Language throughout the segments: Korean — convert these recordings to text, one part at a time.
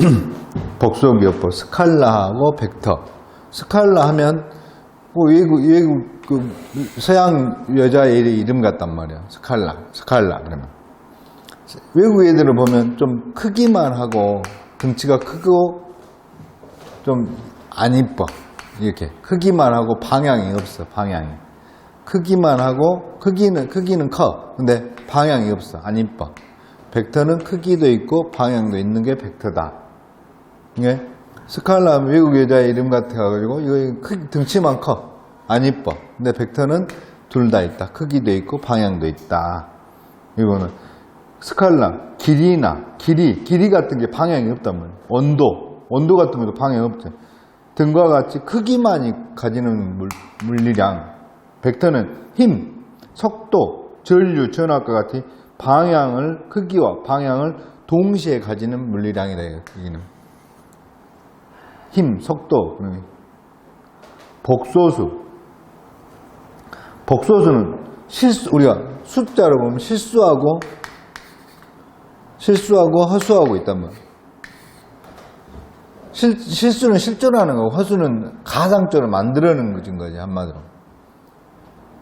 복소기호법 스칼라하고 벡터. 스칼라 하면 뭐 외국 외국 그 서양 여자의 이름 같단 말이야. 스칼라, 스칼라 그러면. 외국 애들을 보면 좀 크기만 하고 등치가 크고 좀 안 이뻐. 이렇게. 크기만 하고 방향이 없어 방향이. 크기만 하고 크기는 크기는 커. 근데 방향이 없어 안 이뻐. 벡터는 크기도 있고 방향도 있는 게 벡터다 이게 스칼라 외국 여자의 이름 같아가지고 이거 크 등치만 커. 안 이뻐. 근데 벡터는 둘 다 있다. 크기도 있고 방향도 있다. 이거는 스칼라 길이나 길이 길이 같은 게 방향이 없단 말이야. 온도. 온도 같은 것도 방향이 없죠 등과 같이 크기만 가지는 물, 물리량. 벡터는 힘 속도 전류 전압과 같이 방향을 크기와 방향을 동시에 가지는 물리량이다 여기는 힘 속도. 복소수 복소수는 실수 우리가 숫자로 보면 실수하고 실수하고 허수하고 있단 말이야. 실, 실수는 실존 하는 거고 허수는 가상적으로 만들어내는 것인 거지 한마디로.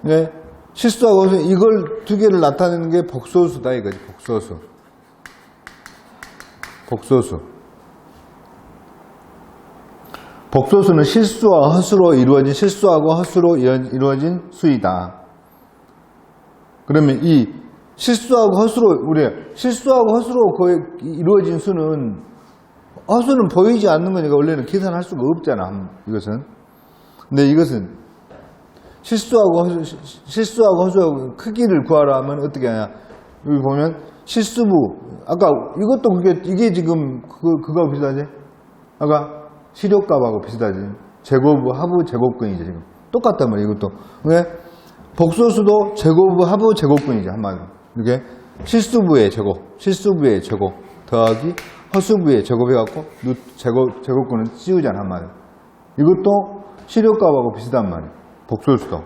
예? 실수하고 허수 이걸 두 개를 나타내는 게 복소수다 이거지 복소수. 복소수. 복소수는 실수와 허수로 이루어진 실수하고 허수로 이루어진 수이다. 그러면 이 실수하고 허수로 우리 실수하고 허수로 이루어진 수는 허수는 보이지 않는 거니까 원래는 계산할 수가 없잖아. 이것은. 근데 이것은 실수하고 허수, 시- 실수하고 허수하고 크기를 구하라 하면 어떻게 하냐? 여기 보면 실수부 아까 이것도 그게 이게 지금 그거 그거 비슷하지? 아까 시력값하고 비슷하지? 제곱부 하부 제곱근이지 지금 똑같단 말이야 이것도. 왜? 복소수도 제곱부 하부 제곱근이지 한마디로. 이게 실수부의 제곱, 실수부의 제곱 더하기 허수부의 제곱해갖고 누 제곱 제곱근을 씌우잖아 한마디로. 이것도 시력값하고 비슷한 말이야. 복소수도.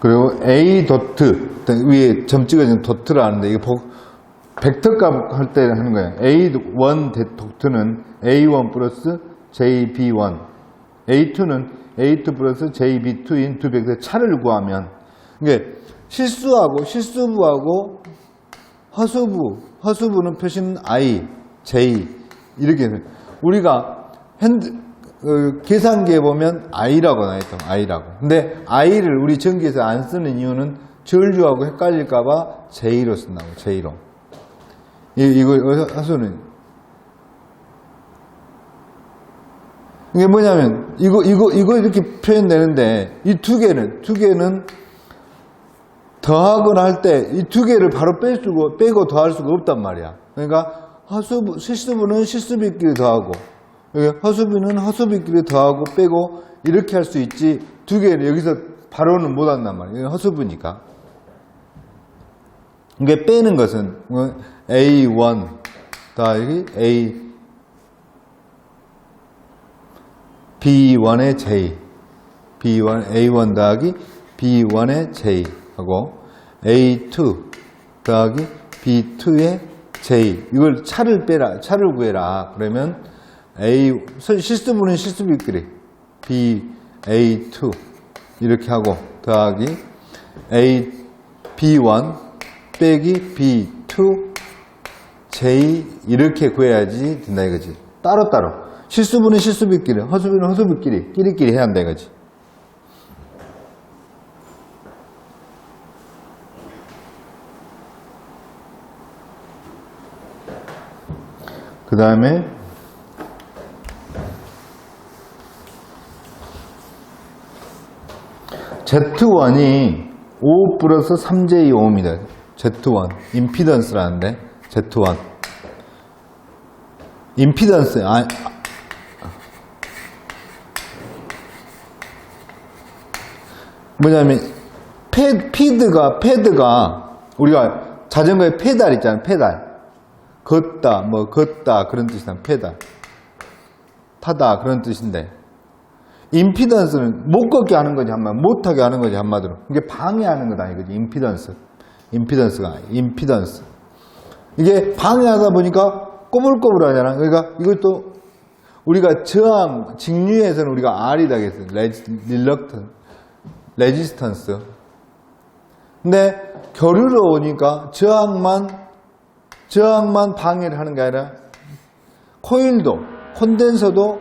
그리고 A 도트 위에 점 찍어진 도트를 하는데 이게 복, 벡터 값 할 때 하는 거예요. A1 대- 도트는 A1 플러스 JB1, A2는 A2 플러스 JB2인 두 벡터 차를 구하면 이게 실수하고 실수부하고 허수부, 허수부는 표시는 I, J 이렇게 해서 우리가 핸드 어, 계산기에 보면 I라고 나와있다. I라고. 근데 I를 우리 전기에서 안 쓰는 이유는 전류하고 헷갈릴까봐 J로 쓴다고. J로. 이, 이거 하수는 이게 뭐냐면 이거 이거 이거 이렇게 표현되는데 이 두 개는 두 개는 더하거나 할 때 이 두 개를 바로 뺄 수가 빼고 더할 수가 없단 말이야. 그러니까 허수부 실수부는 실수비끼리 더하고 여기 허수비는 허수비끼리 더하고 빼고 이렇게 할 수 있지 두 개를 여기서 바로는 못 한단. 이건 허수부니까. 이게 빼는 것은 뭐 A1 더하기 A. B1의 J B1 A1 더하기 B1의 J 하고 A2 더하기 B2의 J 이걸 차를 빼라 차를 구해라. 그러면 A 실수분은 실수비끼리 B A2 이렇게 하고 더하기 A B1 빼기 B2 J 이렇게 구해야지 된다 이거지. 따로따로. 실수분은 실수비끼리 허수비는 허수비끼리 끼리끼리 해야 한다 이거지. 그 다음에 Z1이 5 플러스 3J 오음이다. Z1. 임피던스라는데, Z1. 임피던스, 아, 뭐냐면, 패, 피드가, 패드가, 우리가 자전거에 페달 있잖아, 페달. 걷다, 뭐, 걷다, 그런 뜻이다, 페달. 타다, 그런 뜻인데. 임피던스는 못 걷게 하는 거지 한마디로 못하게 하는 거지 한마디로 이게 방해하는 거다 이거지 임피던스 임피던스가 임피던스 이게 방해하다 보니까 꼬불꼬불하잖아. 그러니까 이것도 우리가 저항, 직류에서는 우리가 R이다 했어요. 릴럭턴, 레지스턴스. 근데 교류로 오니까 저항만, 저항만 방해를 하는 게 아니라 코일도, 콘덴서도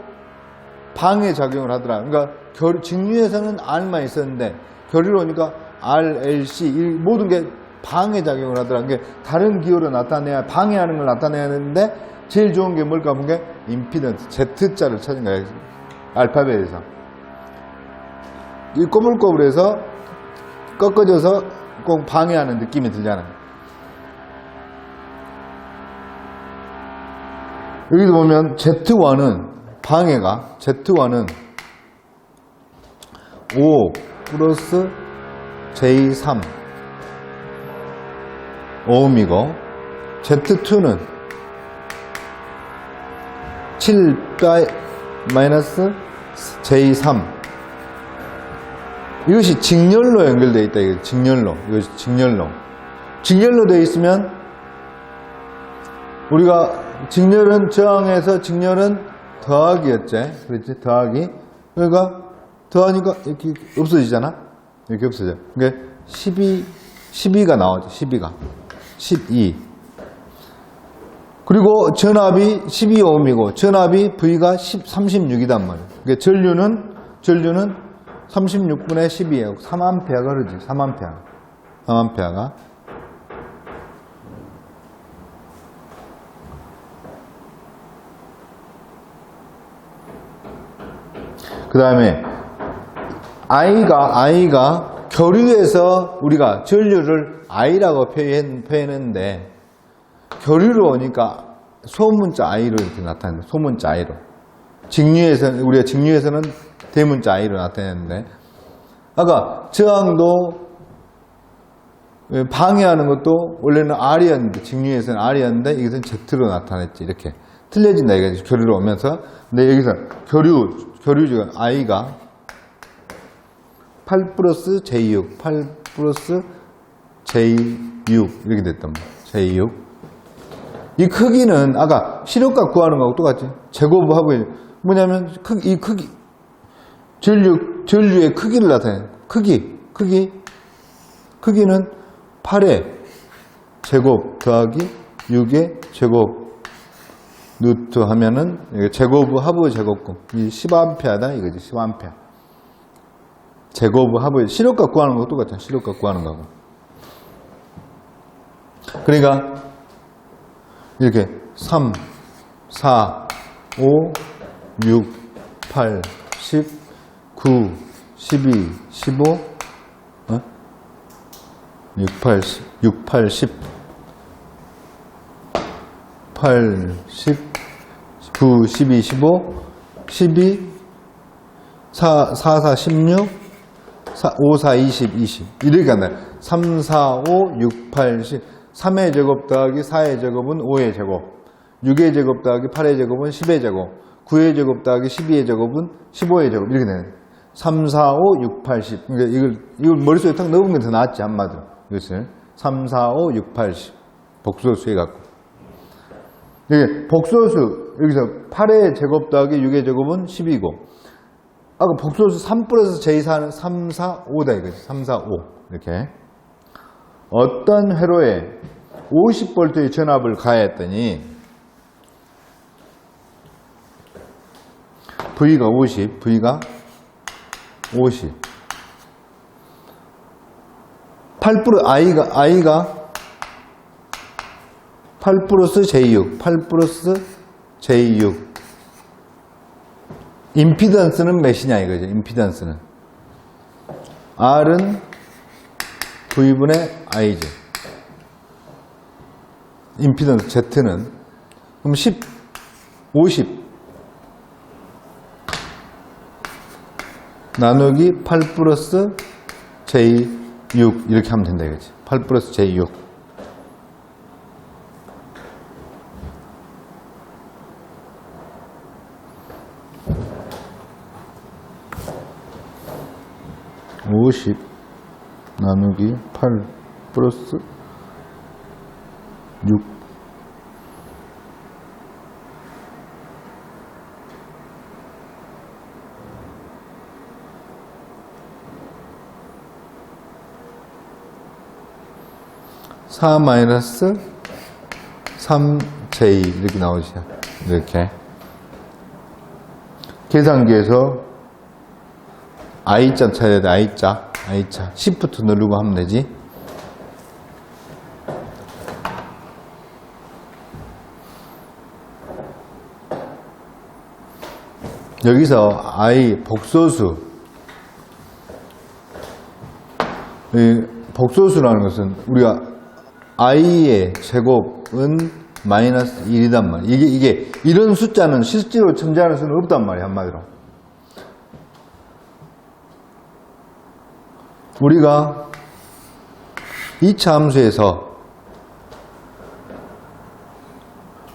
방해 작용을 하더라. 그러니까 교, 직류에서는 R만 있었는데 교류로 오니까 R, L, C 이 모든 게 방해 작용을 하더라. 그게 다른 기호로 나타내야 방해하는 걸 나타내야 되는데 제일 좋은 게 뭘까 본게 임피던스 Z자를 찾은 거야. 알파벳에서. 이 꼬불꼬불해서 꺾어져서 꼭 방해하는 느낌이 들잖아. 여기도 보면 Z1은 방해가 Z1은 5 플러스 J3 오음이고 Z2는 7 마이너스 J3 이것이 직렬로 연결되어 있다. 이거 직렬로. 이것이 직렬로. 직렬로 되어 있으면 우리가 직렬은 저항해서 직렬은 더하기였지. 그렇지? 더하기. 그러니까 더하니까 이렇게 없어지잖아. 이렇게 없어져. 그게 12, 12가 나오죠. 12가. 12. 그리고 전압이 12ohm이고 전압이 V가 10, 36이단 말이에요. 그러니까 전류는 전류는 36분의 12예요. 3A가 그러지. 3A. 3A가. 그 다음에 I가 I가 교류에서 우리가 전류를 I라고 표현, 표현했는데 교류로 오니까 소문자 I로 이렇게 나타나는 소문자 I로. 직류에서는 우리가 직류에서는 대문자 I로 나타냈는데. 아까 저항도 방해하는 것도 원래는 R이었는데 직류에서는 R이었는데 이것은 Z로 나타냈지. 이렇게 틀려진다. 이거지. 교류로 오면서. 근데 여기서 교류 교류죠 I가 8 플러스 J6 8 플러스 J6 이렇게 됐단 말이야 J6 이 크기는 아까 시력값 구하는 거하고 똑같지? 제곱하고 뭐냐면 이 크기 전류, 전류의 크기를 나타내는 크기, 크기, 크기는 8의 제곱 더하기 6의 제곱 루트 하면은 제곱 하부 제곱금. 이 10A다 이거지 10A 제곱 하부 시력값 구하는 거 똑같아 시력값 구하는 거하고 그러니까 이렇게 3 4 5 6 8 10 9, 12, 15, 어? 6, 8, 10, 6, 8, 10, 8, 10, 9, 12, 15, 12, 4, 4, 4, 16, 4, 5, 4, 20, 20. 이렇게 간다. 3, 4, 5, 6, 8, 10. 3의 제곱 더하기 4의 제곱은 5의 제곱. 6의 제곱 더하기 8의 제곱은 10의 제곱. 9의 제곱 더하기 12의 제곱은 15의 제곱. 이렇게 되는 3, 4, 5, 6, 8, 10. 그러니까 이걸, 이걸 머릿속에 딱게더 낫지, 한마디로. 이것을. 3, 4, 5, 6, 8, 10. 복소수 해갖고. 이게 복소수, 여기서 8의 제곱 더하기 6의 제곱은 10이고, 아까 복소수 3 플러스 j4는 3, 4, 5다 이거지. 3, 4, 5. 이렇게. 어떤 회로에 50V의 전압을 가했더니, V가 50, V가 50. 8 플러스 i가 i가 8 플러스 j6, 8 플러스 j6. 임피던스는 몇이냐 이거죠. 임피던스는. R은 V분의 I죠. 임피던스 Z는. 그럼 10, 50 나누기 8 플러스 J6 이렇게 하면 된다 이거지. 8 플러스 J6 50 나누기 8 플러스 6 4 마이너스 3j 이렇게 나오죠. 이렇게. 계산기에서 i자 쳐야 돼, i자. i자. Shift 누르고 하면 되지. 여기서 i 복소수 이 복소수라는 것은 우리가 i의 제곱은 마이너스 1이단 말이야. 이게, 이게, 이런 숫자는 실제로 존재하는 수는 없단 말이야, 한마디로. 우리가 2차 함수에서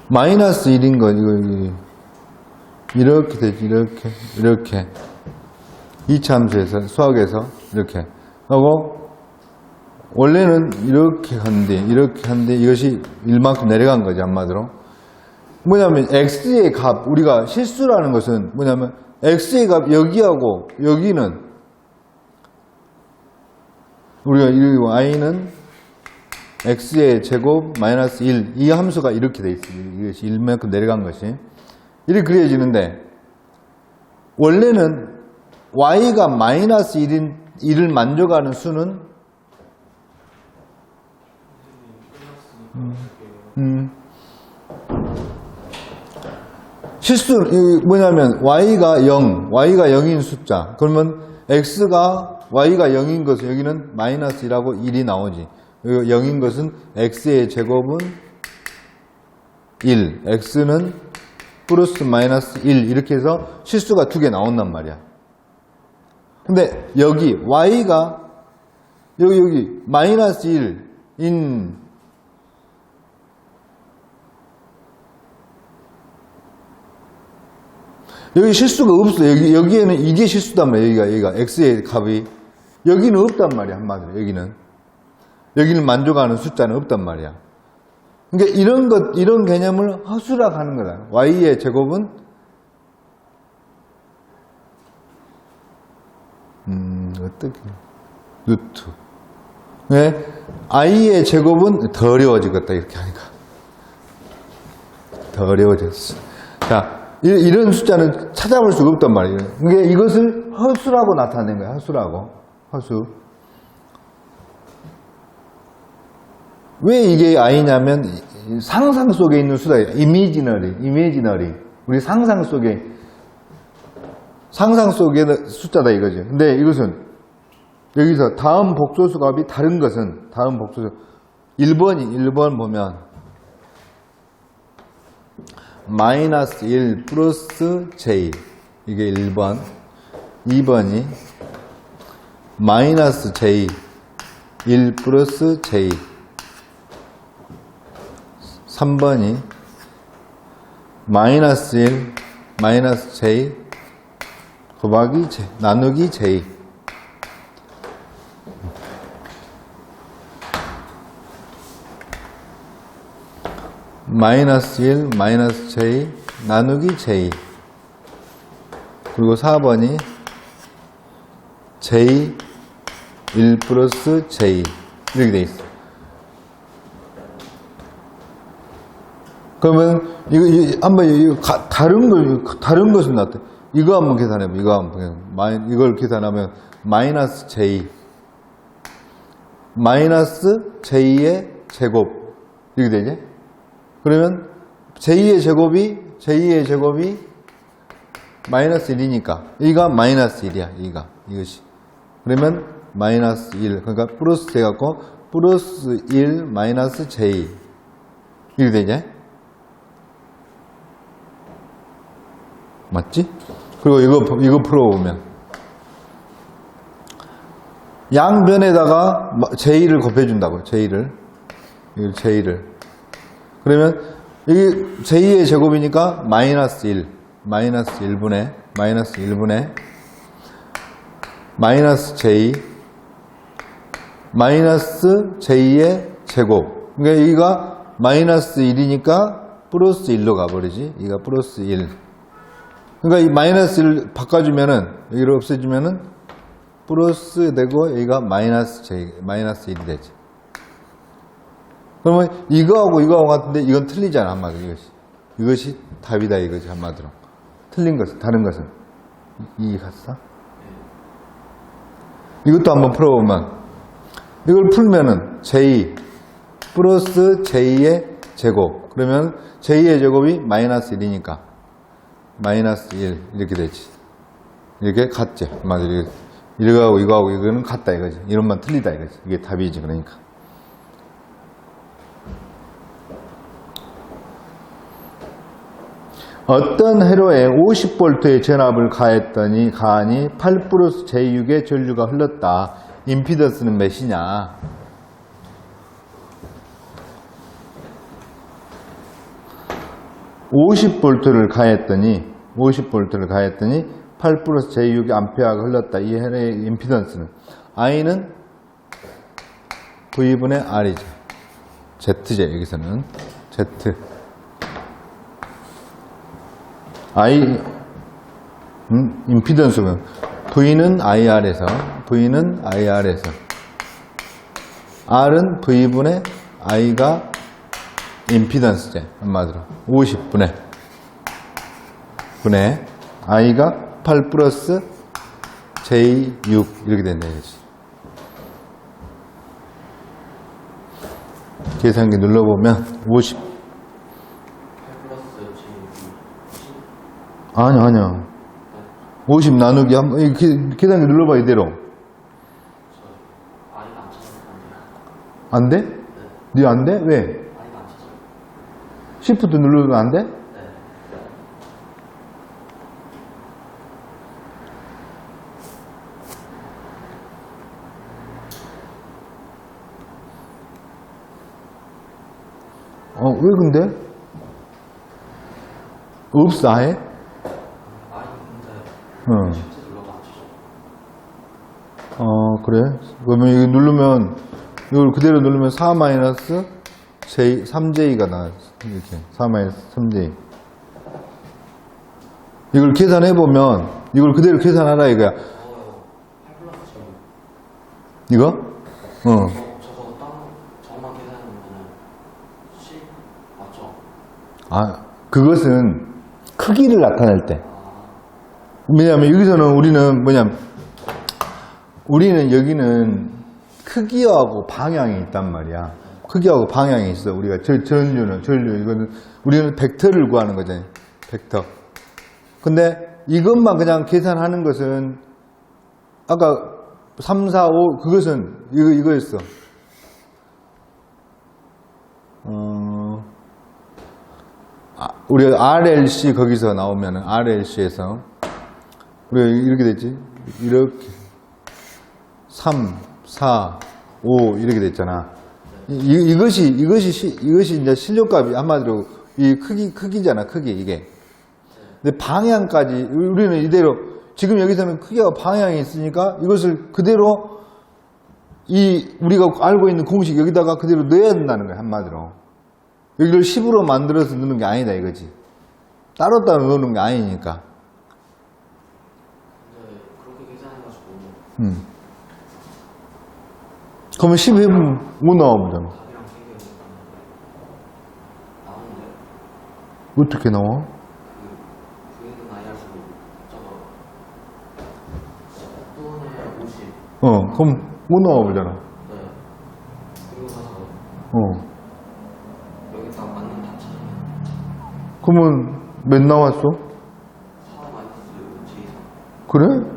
마이너스 1인 거, 이거, 이렇게 되지, 이렇게, 이렇게. 2차 함수에서, 수학에서, 이렇게. 하고, 원래는 이렇게 한데, 이렇게 한데, 이것이 1만큼 내려간 거지, 한마디로. 뭐냐면, x의 값, 우리가 실수라는 것은 뭐냐면, x의 값 여기하고 여기는, 우리가 이 y는 x의 제곱 마이너스 1, 이 함수가 이렇게 돼 있어요. 이것이 1만큼 내려간 것이. 이렇게 그려지는데, 원래는 y가 마이너스 1인, 1을 만족하는 수는 음. 실수, 이 뭐냐면, y가 0, y가 0인 숫자. 그러면 x가, y가 0인 것은 여기는 마이너스 1하고 1이 나오지. 그리고 0인 것은 x의 제곱은 1, x는 플러스 마이너스 1, 이렇게 해서 실수가 두 개 나온단 말이야. 근데 여기 y가, 여기, 여기, 마이너스 1인 여기 실수가 없어. 여기, 여기에는 이게 실수단 말이야. 여기가, 여기가. X의 값이. 여기는 없단 말이야. 한마디로. 여기는. 여기는 만족하는 숫자는 없단 말이야. 그러니까 이런 것, 이런 개념을 허술하게 하는 거다. Y의 제곱은, 음, 어떻게. 루트. 왜? I의 제곱은 더 어려워지겠다. 이렇게 하니까. 더 어려워졌어. 자, 이- 이런 숫자는 찾아볼 수가 없단 말이에요. 그게 이것을 허수라고 나타낸 거야. 허수라고. 허수. 왜 이게 아이냐면 이- 상상 속에 있는 수다예요. 이미지너리, 이미지너리. 우리 상상 속에 상상 속의 숫자다 이거죠. 근데 이것은 여기서 다음 복소수 값이 다른 것은 다음 복소수 1번이 1번 보면 마이너스 1 플러스 j 이게 1번 2번이 마이너스 j 1 플러스 j 3번이 마이너스 1 마이너스 j 곱하기 j 나누기 j 마이너스 1 마이너스 j 나누기 j 그리고 4번이 j 1 플러스 j 이렇게 돼 있어. 그러면 이거, 이 한번 이거 가- 다른 거 다른 것은 나타. 이거 한번 계산해 봐. 이거 한번. 마이, 이걸 계산하면 마이너스 j 마이너스 j의 제곱 이렇게 되지? 그러면 j2의 제곱이 j2의 제곱이 마이너스 1이니까 이가 마이너스 1이야. 이가 이것이 그러면 마이너스 1 그러니까 플러스 돼 갖고 플러스 1 마이너스 j 이렇게 되지? 맞지? 그리고 이거 이거 풀어보면. 양변에다가 j 를 곱해준다고 j 를. 이걸 j 를. 그러면 이게 j2의 제곱이니까 마이너스 1 마이너스 1분의 마이너스 1분의 마이너스 j 마이너스 j의 제곱 그러니까 여기가 마이너스 1이니까 플러스 1로 가버리지 이가 플러스 1 그러니까 이 마이너스 1 바꿔주면은 여기를 없애주면은 플러스 되고 여기가 마이너스 j 마이너스 1이 되지 그러면 이거하고 이거하고 같은데 이건 틀리잖아, 한마디로 이것이. 이것이 답이다, 이거지, 한마디로. 틀린 것은, 다른 것은. 이 갔어? 이것도 한번 풀어보면, 이걸 풀면은 j 플러스 j의 제곱. 그러면 j의 제곱이 마이너스 1이니까 마이너스 1 이렇게 되지. 이렇게 같지. 한마디로 이거하고 이거하고 이거는 같다 이거지. 이런만 틀리다 이거지. 이게 답이지, 그러니까. 어떤 회로에 50볼트의 전압을 가했더니 가하니 8 플러스 j6의 전류가 흘렀다. 임피던스는 몇이냐? (50볼트를) 가했더니 (50볼트를) 가했더니 8 플러스 j6의 암페어가 흘렀다. 이 회로의 임피던스는. I는 v분의 r이죠. Z제 여기서는. Z. I, 음, 임피던스는 V는 IR에서, V는 IR에서, R은 V분의 I가 임피던스제, 한마디로. 50분의, 분의, I가 8 플러스 J6, 이렇게 된다, 이거지. 계산기 눌러보면 50, 8 플러스 J6이 아니야, 아니야. 50 나누기 한 번, 이렇게 계산기 눌러봐, 이대로. 안 돼? 네안 돼? 왜? 시프트 누르면 안 돼? 네. 어, 왜 근데? 없어, 아예? 어, 그래? 그러면 이거 누르면, 이걸 그대로 누르면 4 마이너스 J, 3J가 나와. 이렇게. 4 마이너스 3J. 이걸 계산해보면, 이걸 그대로 계산하라 이거야. 저거요. 8 플러스 J6. 이거? 어. 저, 저거 따로 저만 계산해보면은 10 맞죠? 아, 그것은 크기를 나타낼 때. 아, 왜냐하면 여기서는 우리는 뭐냐면 우리는 여기는 크기하고 방향이 있단 말이야. 크기하고 방향이 있어. 우리가 저, 전류는 전류 이거는 우리는 벡터를 구하는 거잖아요. 벡터. 근데 이것만 그냥 계산하는 것은 아까 3, 4, 5 그것은 이거 이거였어. 어, 아, 우리가 RLC 거기서 나오면은 RLC에서 우리가 이렇게 됐지? 이렇게 3, 4, 5 이렇게 됐잖아. 이, 이것이 이것이 시- 이것이 이제 실력값이 한마디로 이 크기 크기잖아 크기 이게. 근데 방향까지 우리는 이대로 지금 여기서는 크기가 방향이 있으니까 이것을 그대로 이 우리가 알고 있는 공식 여기다가 그대로 넣어야 된다는 거야 한마디로. 여기를 10으로 만들어서 넣는 게 아니다 이거지. 따로따로 넣는 게 아니니까. 근데 그렇게 계산해가지고 음. 그러면 10 해보면 못 나와보잖아. 답이랑 생겨야 나오는데 어떻게 나와? 그 V는 IR 쓰고 저거 10분의 50. 어, 그럼 못 나와 보잖아. 네. 그리고 나서 어. 여기 다 맞는 답 찾으면 그러면 몇 나왔어? 4 마이너스 J3. 그래?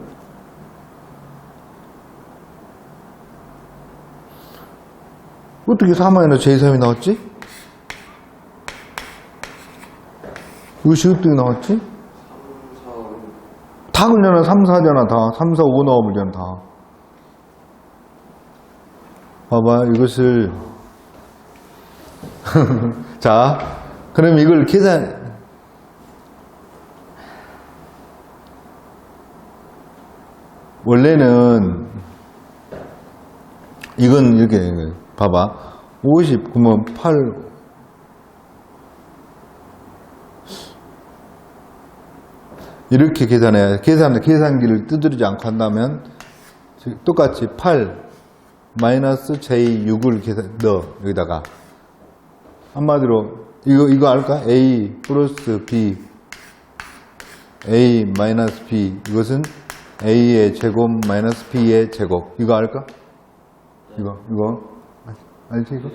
어떻게 4마이너 j3이 나왔지? 이것이 어떻게 나왔지? 3, 4, 5. 다 그냥 3, 4잖아, 다. 3, 4, 5 나와보잖아, 다. 봐봐, 이것을. 자, 그럼 이걸 계산. 원래는, 이건 이렇게, 봐봐. 50, 그러면 8, 이렇게 계산해야 돼. 계산, 계산기를 두드리지 않고 한다면 똑같이 8 마이너스 J6을 계산, 넣어, 여기다가. 한마디로 이거 이거 알까? A 플러스 B A 마이너스 B 이것은 A의 제곱 마이너스 B의 제곱 이거 알까? 이거 이거 알- 알지 이거?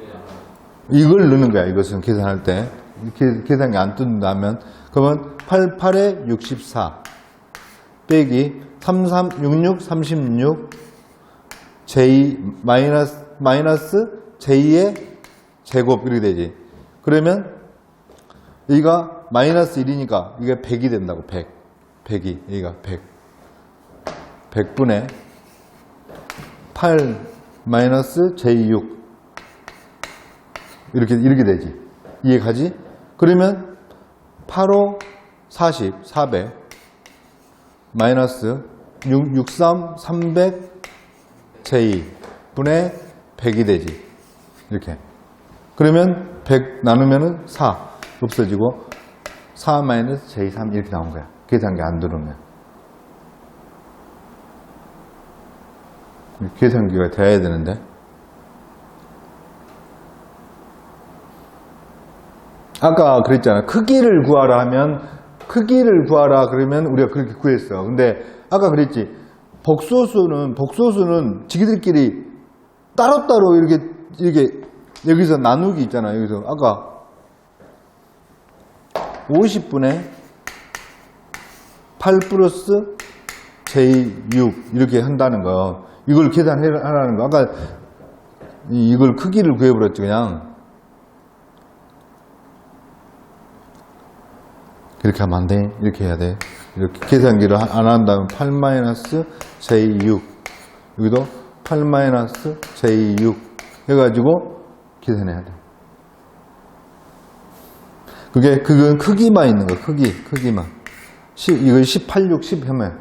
이걸 넣는 거야 이것은 계산할 때 이렇게 계산이 안 뜬다면 그러면 88에 64 빼기 33 66 36 J 마이너스 마이너스 J의 제곱 이렇게 되지. 그러면 여기가 마이너스 1이니까 이게 100이 된다고 100. 100이 여기가 100. 100분의 8 마이너스 J6 이렇게 이렇게 되지. 이해가지? 그러면 8호 40 400 마이너스 6, 63 300 J 분의 100이 되지. 이렇게. 그러면 100 나누면은 4 없어지고 4 마이너스 J3 이렇게 나온 거야. 계산기 안 들어오면. 계산기가 돼야 되는데. 아까 그랬잖아. 크기를 구하라 하면 크기를 구하라 그러면 우리가 그렇게 구했어. 근데 아까 그랬지. 복소수는 복소수는 지기들끼리 따로따로 이렇게 이렇게 여기서 나누기 있잖아. 여기서 아까 50분의 8 플러스 J6 이렇게 한다는 거. 이걸 계산하라는 거. 아까 이- 이걸 크기를 구해버렸지 그냥. 이렇게 하면 안 돼. 이렇게 해야 돼. 이렇게 계산기를 하- 안 한다면 8 마이너스 J6 여기도 8 마이너스 J6 해가지고 계산해야 돼. 그게 그건 크기만 있는 거 크기 크기만. 10, 이거 18, 6, 10 하면